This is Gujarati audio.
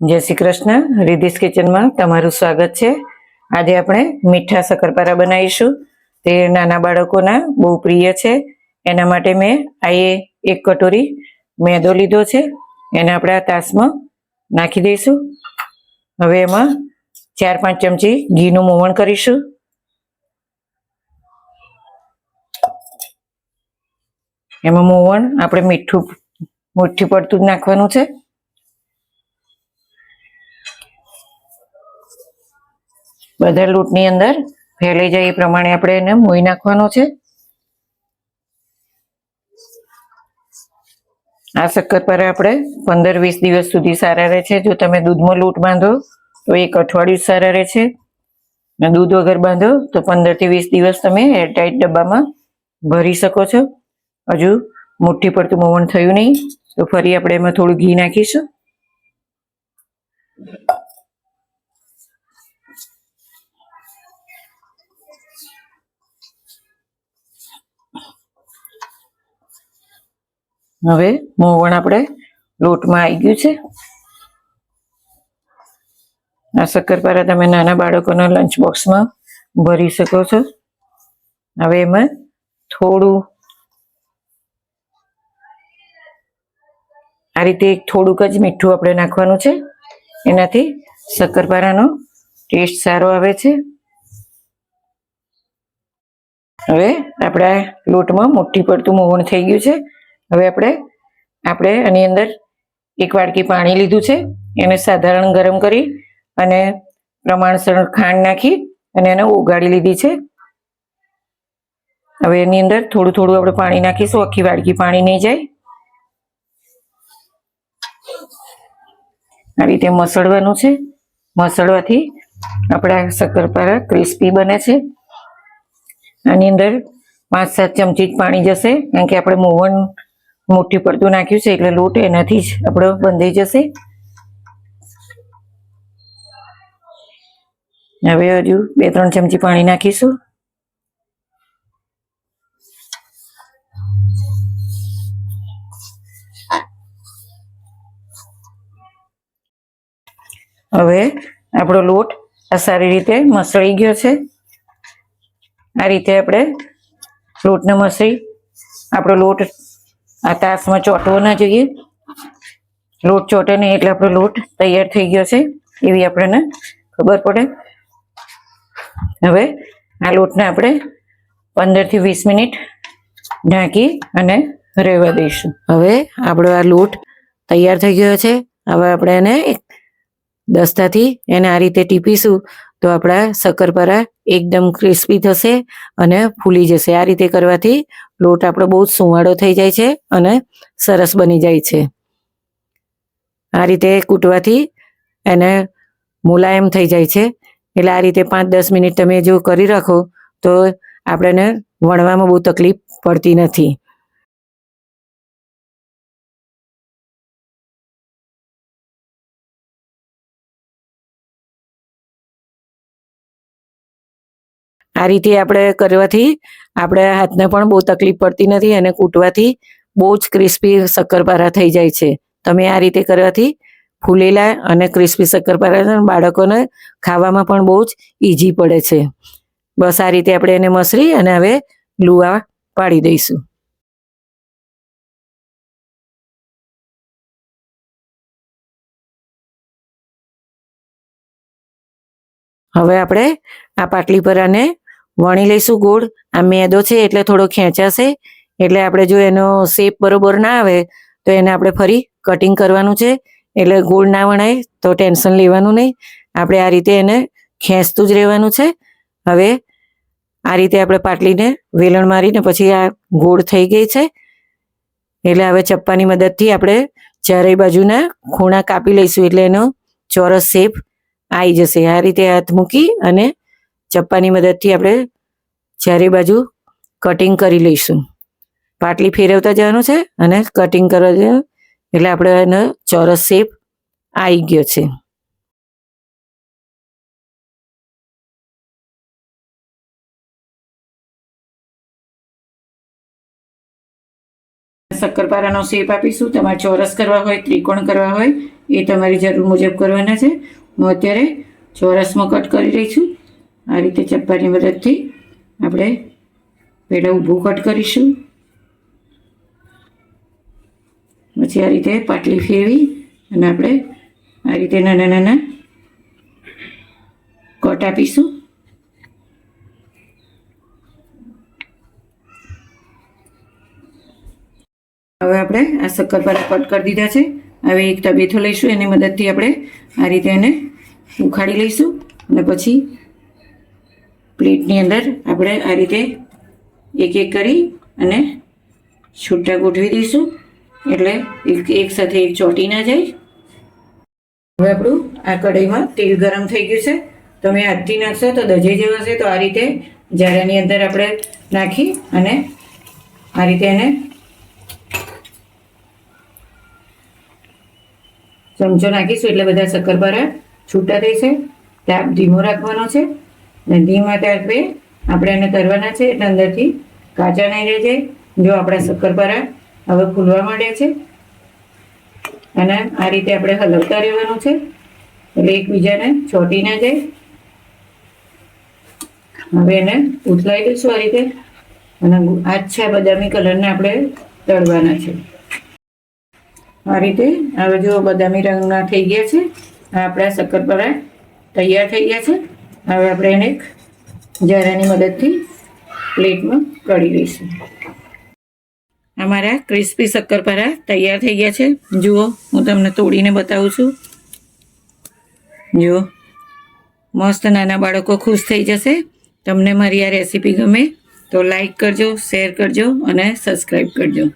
જય શ્રી કૃષ્ણ. રિધિસ કિચનમાં તમારું સ્વાગત છે. આજે આપણે મીઠા શક્કરપારા બનાવીશું. તે નાના બાળકોના બહુ પ્રિય છે. એના માટે મેં આ એક કટોરી મેદો લીધો છે. એને આપણે આ તાસમાં નાખી દઈશું. હવે એમાં ચાર પાંચ ચમચી ઘીનું મોવણ કરીશું. એમાં મોવણ આપણે મીઠું મુઠ્ઠી પડતું જ નાખવાનું છે. બધા લૂટની અંદર ફેલાઈ જાય એ પ્રમાણે આપણે એને મોઈ નાખવાનો છે. આ શક્કરપારા આપણે પંદર વીસ દિવસ સુધી સારા રહે છે. જો તમે દૂધમાં લૂંટ બાંધો તો એક અઠવાડિયું સારા રહે છે. અને દૂધ વગર બાંધો તો પંદરથી વીસ દિવસ તમે એરટાઈટ ડબ્બામાં ભરી શકો છો. હજુ મુઠ્ઠી પડતું મોવણ થયું નહીં, તો ફરી આપણે એમાં થોડું ઘી નાખીશું. હવે મોવણ આપણે લોટમાં આવી ગયું છે. આ શક્કરપારા તમે નાના બાળકોના લંચ બોક્સમાં ભરી શકો છો. હવે એમાં થોડું આ રીતે થોડુંક જ મીઠું આપણે નાખવાનું છે. એનાથી શક્કરપારાનો ટેસ્ટ સારો આવે છે. હવે આપણા લોટમાં મોટી પડતું મોવણ થઈ ગયું છે. હવે આપણે આપણે આની અંદર એક વાડકી પાણી લીધું છે, એને સાધારણ ગરમ કરી અને પ્રમાણસર ખાંડ નાખી અને એને ઓગાળી લીધી છે. હવે એની અંદર થોડું થોડું આપણે પાણી નાખીશું, આખી વાડકી પાણી નહીં જાય. આ રીતે મસળવાનું છે. મસળવાથી આપણા શક્કરપારા ક્રિસ્પી બને છે. આની અંદર પાંચ સાત ચમચી પાણી જશે, કારણ કે આપણે મોવણ મુઠ્ઠી પડતું નાખ્યું છે એટલે લોટ એનાથી જ આપણો બંધાઈ જશે. હવે હજુ બે ત્રણ ચમચી પાણી નાખીશું. હવે આપણો લોટ આ સારી રીતે મસળી ગયો છે. આ રીતે આપણે લોટને મસળી આપણો લોટ આ તાસમાં ચોંટવો ના જોઈએ. લોટ ચોટે નહીં એટલે આપણો લોટ તૈયાર થઈ ગયો છે. એવી આપણને ખબર પડે. હવે આ લોટને આપણે પંદરથી વીસ મિનિટ ઢાંકી અને રહેવા દઈશું. હવે આપણો આ લોટ તૈયાર થઈ ગયો છે. હવે આપણે એને એક દસ્તાથી એને આ રીતે ટીપીશું તો આપણા શક્કરપારા એકદમ ક્રિસ્પી થશે અને ફૂલી જશે. આ રીતે કરવાથી લોટ આપણો બહુ જ સુવાળો થઈ જાય છે અને સરસ બની જાય છે. આ રીતે કૂટવાથી એને મુલાયમ થઈ જાય છે. એટલે આ રીતે પાંચ દસ મિનિટ તમે જો કરી રાખો તો આપણને વણવામાં બહુ તકલીફ પડતી નથી. આ રીતે આપણે કરવાથી આપણે હાથને પણ બહુ તકલીફ પડતી નથી અને કૂટવાથી બહુ જ ક્રિસ્પી શક્કરપારા થઈ જાય છે. તમે આ રીતે કરવાથી ફૂલેલા અને ક્રિસ્પી શક્કરપારા બાળકોને ખાવામાં પણ બહુ જ ઈઝી પડે છે. બસ આ રીતે આપણે એને મસરી અને હવે લુવા પાડી દઈશું. હવે આપણે આ પાટલી પર આને વણી લઈશું ગોળ. આ મેદો છે એટલે થોડો ખેંચાશે. એટલે આપણે જો એનો શેપ બરોબર ના આવે, તો એને આપણે ફરી કટિંગ કરવાનું છે. એટલે ગોળ ના વણાય, તો ટેન્શન લેવાનું નહીં. આપણે આ રીતે એને ખેંચતું જ રહેવાનું છે. હવે આ રીતે આપણે પાટલીને વેલણ મારીને પછી આ ગોળ થઈ ગઈ છે. એટલે હવે ચપ્પાની મદદથી આપણે ચારેય બાજુના ખૂણા કાપી લઈશું એટલે એનો ચોરસ શેપ આવી જશે. આ રીતે હાથ મૂકી અને ચપ્પાની મદદથી આપણે ચારે બાજુ કટિંગ કરી લઈશું. પાટલી ફેરવતા જવાનું છે અને કટિંગ કરવા જવાનું એટલે આપણે એનો ચોરસ શેપ આવી ગયો છે. શક્કરપારાનો શેપ આપીશું. તમારે ચોરસ કરવા હોય, ત્રિકોણ કરવા હોય, એ તમારી જરૂર મુજબ કરવાના છે. હું અત્યારે ચોરસમાં કટ કરી રહી છું. આ રીતે ચપ્પાની મદદથી આપણે પહેલાં ઊભું કટ કરીશું. પછી આ રીતે પાટલી ફેરવી અને આપણે આ રીતે નાના નાના કટ આપીશું. હવે આપણે આ શક્કરપારા કટ કરી દીધા છે. હવે એક તબેથો લઈશું. એની મદદથી આપણે આ રીતે એને ઉખાડી લઈશું અને પછી પ્લેટની અંદર આપણે આ રીતે એક એક કરી અને છૂટા ગોઠવી દઈશું. એટલે એક સાથે એક ચોટી ના જાય. હવે આપણું આ કઢાઈમાં તેલ ગરમ થઈ ગયું છે. તમે હાથથી નાખશો તો દજે જેવો છે તો આ રીતે જારાની અંદર આપણે નાખી અને આ રીતે એને ચમચો નાખીશું. એટલે બધા શક્કરપારા છૂટા થઈ છે. તાપ ધીમો રાખવાનો છે. અને ધીમા તાપે આપણે એને કરવાના છે એટલે અંદરથી કાચા નહીં રહી જાય. જો આપણા શક્કરપારા હવે ખુલવા માંડ્યા છે. અને આ રીતે આપણે હલવતા રહેવાનું છે. એટલે એકબીજાને ચોટી ના જાય. હવે એને ઉથલાઈ દઈશું આ રીતે. અને આછા બદામી કલરના આપણે તળવાના છે. આ રીતે હવે જો બદામી રંગના થઈ ગયા છે આપણા શક્કરપારા તૈયાર થઈ ગયા છે. હવે આપણે એને એક જરાની મદદથી પ્લેટમાં કાઢી લઈશું. અમારા ક્રિસ્પી શક્કરપારા તૈયાર થઈ ગયા છે. જુઓ, હું તમને તોડીને બતાવું છું. જુઓ, મસ્ત નાના બાળકો ખુશ થઈ જશે. તમને મારી આ રેસીપી ગમે તો લાઈક કરજો, શેર કરજો અને સબસ્ક્રાઈબ કરજો.